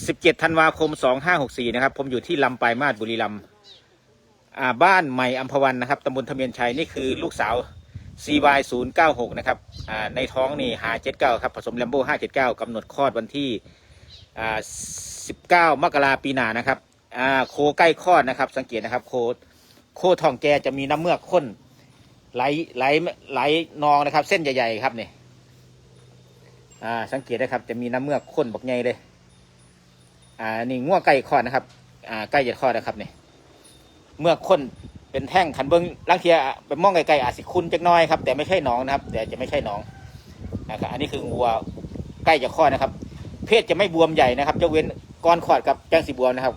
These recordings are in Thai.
17ธันวาคม 2564 นะครับ ผมอยู่ที่ลำปลายมาศบุรีรัมบ้านใหม่อัมพวันนะครับตำบลทะเมียนชัยนี่คือลูกสาว CY 096 นะครับในท้องนี่หา79 ครับผสมแลมโบ้579กำหนดคลอดวันที่ 19 มกราปีหน้านะครับโคใกล้คลอดนะครับ สังเกตนะครับโคโคทองแกจะมีน้ำเมือกข้นไหลไหลไหลนองนะครับ เส้นใหญ่ๆครับนี่อ่าสังเกตนะครับ จะมีน้ำเมือกข้นบักใหญ่เลย อ่านี่ง่วไก่คอดนะครับ อ่าใกล้จะคอดนะครับนี่เมื่อคนเป็นแท่งขันเบิ้งลังเทียไปมองไกลๆอาจสิคุณจักน้อยครับ แต่ไม่ใช่หนองนะครับ แต่จะไม่ใช่หนองนะครับอันนี้คืองัวใกล้จะคลอดนะครับ เพศจะไม่บวมใหญ่นะครับจะเว้นก้อนคลอดกับแจ้งสีบวมนะครับ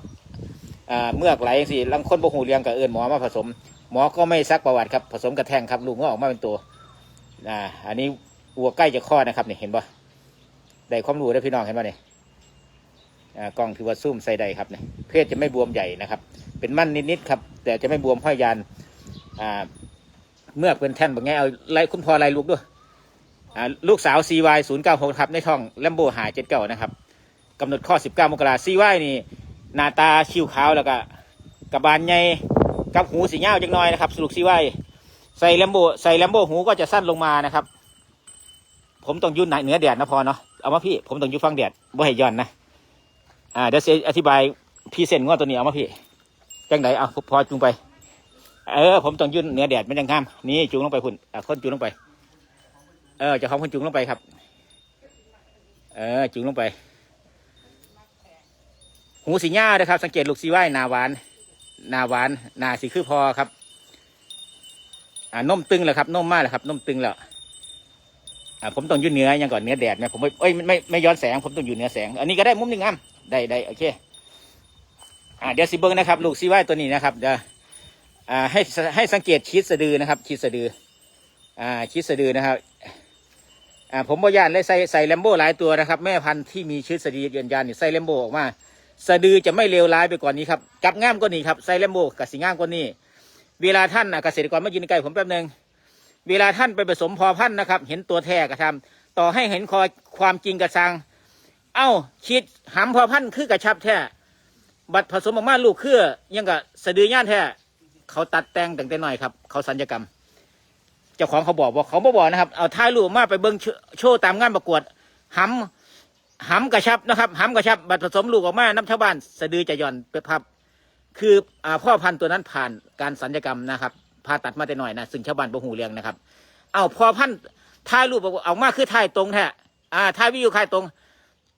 อ่าเมื่อกไหลสิลังคนบกหูเรียงกับเอิญหมอมาผสม หมอก็ไม่ซักประวัติครับ ผสมกระแทงครับลูกก็ออกมาเป็นตัวอ่าอันนี้วัวใกล้จะคลอดนะครับเนี่ยเห็นปะได้ความรู้ได้พี่น้องเห็นปะเนี่อ่า กล้องถือว่าซูมใส่ได้ครับเนี่ยเพศจะไม่บวมใหญ่นะครับ เป็นมั่นนิดๆครับ แต่จะไม่บวมห้อยยานอ่าเมื่อเป็นแท่นแบบไงเอาไล่คุณพ่อไล่ลูกด้วยอ่าลูกสาว CY 0 9 6ครับในท้องแลมโบหา79นะครับกำหนดข้อ 19 มกรา CY นี่หน้าตาคิ้วขาวแล้วก็กระบาลใหญ่กับหูสีเงาจังน้อยนะครับ สรุป CY ใส่แลมโบใส่แลมโบหูก็จะสั้นลงมานะครับ ผมต้องยุ่นเหนือแดดนะพอเนาะเอามาพี่ ผมต้องยุ่ฟังแดดบ่ให้ย้อนนะ อ่าเดี๋ยวจะอธิบายพรีเซนงวดตัวนี้เอามาพี่จังไหนเอาพอจูงไป เออ ผมต้องยื่นเนื้อแดดมันยังข้ามนี่จูงลงไปพุ่นอะคนจูงลงไป เออจะของคนจูงลงไปครับ เออจูงลงไป หูสีหญ้าเลยครับ สังเกตลูกสีไหวหนาหวานนาหวานนาสีคือพอครับ อ่านมตึงแล้วครับนมมากแล้วครับนมตึงแล้วอ่าผมต้องยืนเนื้อยังก่อนเนื้อแดดไหมผมไม่เอ้ยไม่ไม่ไม่ย้อนแสงผมต้องอยู่เหนื้อแสง อันนี้ก็ได้มุมหนึ่งอะ ได้ได้โอเคอ่าเดี๋ยวสิเบิ้งนะครับ ลูกซีไว้ตัวนี้นะครับเดี๋ยวอ่าให้ให้สังเกตชีสสะดือนะครับชีสสะดืออ่าชีสสะดือนะครับอ่าผมบอยานเลยใส่ใส่แลมโบ้หลายตัวนะครับ แม่พันธุ์ที่มีชีสสะดือยืนยันนี่ใส่แลมโบ้ออกมา สะดือจะไม่เลวร้ายไปกว่านี้ครับจับง่ามกว่านี้ครับใส่แลมโบ้กับสีง่ามกว่านี้ เวลาท่านอะเกษตรกรมายืนใกล้ผมแป๊บหนึงเวลาท่านไปผสมพอพันธุ์นะครับ เห็นตัวแท้กระทำต่อให้เห็นคอยความจริงกระซัง เอ้าคิดหำพอพันคือกระชับแท้บัตรผสมออกมาลูกคือยังกับสะดือย่านแท้เขาตัดแต่งตั้งแต่น้อยครับ เขาสัญญกรรม เจ้าของเขาบอกว่าเขาบ่บอกนะครับ เอาท้ายลูกมาไปเบิ้งโชว์ตามงานประกวดหำหำกระชับนะครับหำกระชับ บัตรผสมลูกออกมาน้ำชาวบ้านสะดือจะย่อนไปพับ คืออ่าพ่อพันธุ์ตัวนั้นผ่านการสัญญกรรมนะครับผ่าตัดมาแต่หน่อยนะซึ่งชาวบ้านบ่หูเรื่องนะครับ เอาพอพันธุ์ถ่ายรูปออกเอามาคือถ่ายตรงแท้อ่าถ่ายวิดีโอถ่ายตรง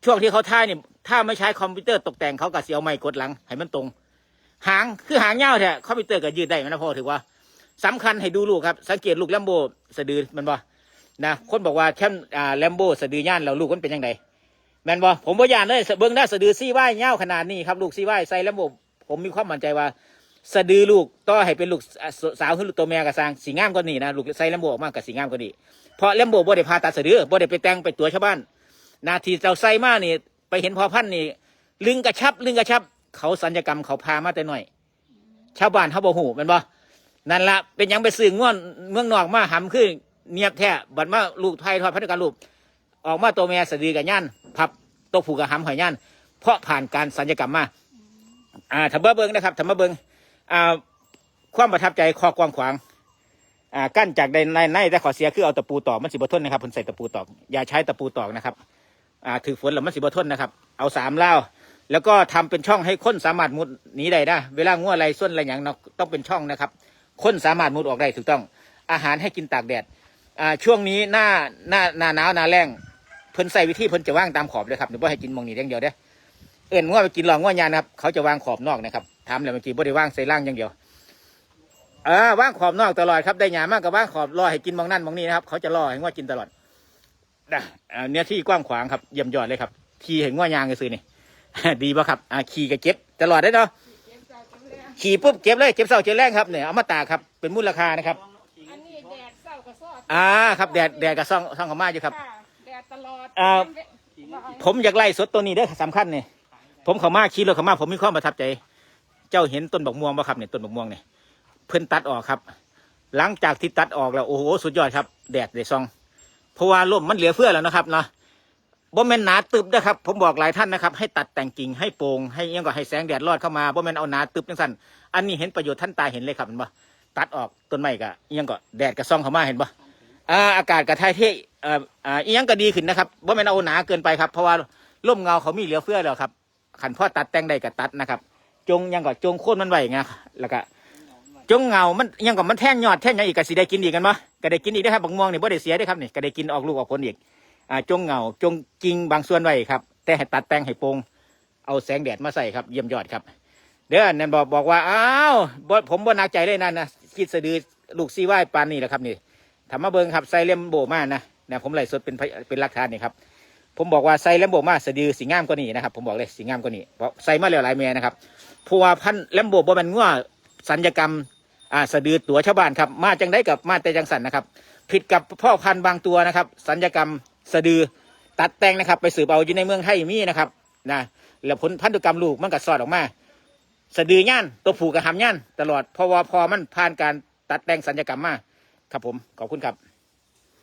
ช่วงที่เขาถ่ายเนี่ยถ้าไม่ใช้คอมพิวเตอร์ตกแต่งเขาก็เสียวไม้กดหลังให้มันตรง หางคือหางเงาแท้คอมพิวเตอร์ก็ยืดได้ไหมนะพ่อถือว่าสำคัญให้ดูลูกครับ สังเกตลูกแลมโบสะดือมันบ่นะคนบอกว่าแค่อ่าแลมโบสะดือย่านแล้วลูกมันเป็นยังไงแมนบ่ผมบ่ยานเลยเบิ่งได้สะดือซี่ไหวเงาขนาดนี้ครับลูกซี่ไหวใส่แลมโบผมมีความมั่นใจว่า สะดือลูกต่อให้เป็นลูกสาวขึ้นลูกตัวแม่กระซังสีงามกว่านี้นะลูกใส่แลมโบออกมากับสีงามกว่านี้เพราะแลมโบบ่ได้พาตัดสะดือบ่ได้ไปแต่งไปตัวชาวบ้าน นาทีเราใส่มานี่ ไปเห็นพอพันนี่ ลึงกระชับ ลึงกระชับ เขาสัญญกรรมเขาพามาแต่หน่อย ชาวบ้านเขาบ่หูแมันบ่นั่นละเป็นยังไปซื้อง่วนเมืองนอกมาหำขึ้นเนียบแท้บัดมาลูกไทยทอดพันธุกรรมลูกออกมาตัวแม่สะดือกับย่านพับตัวผูกกับหำหอยย่านเพราะผ่านการสัญญกรรมมาอ่าทำมาเบิงนะครับทำมาเบิงอ่าความประทับใจคอกว้างขวางอ่ากั้นจากในในในแต่ขอเสียคือเอาตะปูตอกมันสิบทนนะครับผมใส่ตะปูตอกอย่าใช้ตะปูตอกนะครับ อ่าถือฝนแล้วมันสิบทนนะครับ เอาสามเล่าแล้วก็ทำเป็นช่องให้คนสามารถมุดหนีได้นะเวลางัวอะไรส้นอะไรอย่างเนาะต้องเป็นช่องนะครับ คนสามารถมุดออกได้ถูกต้อง อาหารให้กินตากแดดอ่าช่วงนี้หน้าหน้าหน้าหนาวหน้าแรงเพิ่นใส่วิธีเพิ่นจะว่างตามขอบเลยครับเดี๋ยวบ่ให้กินมองนี้อย่างเดียวเด้เอ็นงัวไปกินหลองงัวยานนะครับเขาจะวางขอบนอกนะครับทำแล้วเมื่อกี้บ่ได้ว่างใส่ล่างอย่างเดียวเออว่างขอบนอกตลอดครับได้หยามากกับว่างขอบรอให้กินมองนั่นมองนี่นะครับเขาจะรอให้งวกินตลอด นะอ่าเนื้อที่กว้างขวางครับเยี่ยมยอดเลยครับ ทีเห็นงวยางกันซื้อนี่ดีป่ะครับอ่าขี่กับเก็บตลอดได้เนาะขี่ปุ๊บเก็บเลยเก็บเสาเก็บแรงครับเนี่ยเอามาตากครับเป็นมูลค่านะครับอันนี้แดดเศร้ากับซอดอ่าครับแดดแดดกับซ่องซ่องเขามาอยู่ครับค่ะแดดตลอดอ่าน้ำเวบ่อยผมอยากไล่สดตัวนี้เด้อสำคัญเนี่ยผมเขามาขี่รถเขามาผมมีความประทับใจ เจ้าเห็นต้นบักม่วงป่ะครับเนี่ยต้นบักม่วงเนี่ยเพิ่นตัดออกครับ หลังจากที่ตัดออกแล้วโอ้โหสุดยอดครับ แดดได้ซอง เพราะว่าลมมันเหลือเฟือแล้วนะครับเนาะบ่แม่นหนาตึบนะครับ ผมบอกหลายท่านนะครับ ให้ตัดแต่งกิ่งให้โปร่งให้อิหยังก็ให้แสงแดดรอดเข้ามาบ่แม่นเอาหนาตึบจังซั่นอันนี้เห็นประโยชน์ท่านตาเห็นเลยครับเห็นบ่ตัดออกต้นไม้ก็อิหยังก็แดดก็ส่องเข้ามาเห็นบ่อ่าอากาศก็ถ่ายเทเอ่ออ่าอิหยังก็ดีขึ้นนะครับบ่แม่นเอาหนาเกินไปครับ เพราะว่าร่มเงาเขามีเหลือเฟือแล้วครับขันพ่อตัดแต่งได้ก็ตัดนะครับ จงอิหยังก็จงโค่นมันไว้ไงแล้วก็จงเงามันอิหยังก็มันแท่งยอดแท่งยังอีกก็สิได้กินอีกกันบ่ ก็ได้กินอีกนะครับบักม่วงนี่บ่ได้เสียด้อครับนี่ก็ได้กินออกลูกออกผลอีกอ่าจงเหงาจงกิ่งบางส่วนไว้ครับ แต่ให้ตัดแต่งให้โปร่งเอาแสงแดดมาใส่ครับเยี่ยมยอดครับ เด้อนั่นบอกบอกว่าอ้าวบ่ผมบ่หนักใจเลยนั่นนะคิดสะดือลูกซีไหว้ปานนี่แหละครับนี่ทำมาเบิงครับใส่เลมโบมานะเนี่ยผมไหลสดเป็นเป็นหลักฐานนี่ครับผมบอกว่าใส่เลมโบมาสะดือสีงามกว่านี้นะครับผมบอกเลยสีงามกว่านี้เพราะใส่มาแล้วหลายเมียนะครับเพราะว่าพันเลมโบบ่แมนงัวสัญญกรรม อ่าสะดือตัวชาวบ้านครับ มาจังได้กับมาแต่จังสันนะครับ ผิดกับพ่อพันธุ์บางตัวนะครับ สัญญกรรมสะดือตัดแต่งนะครับ ไปสืบเอาอยู่ในเมืองไทยมีนะครับนะแล้วผลพันธุกรรมลูกมันก็สอดออกมา สะดือย่านตัวผูกกับหำย่านตลอดเพราะว่าพอมันผ่านการตัดแต่งสัญญกรรมมาครับผมขอบคุณครับ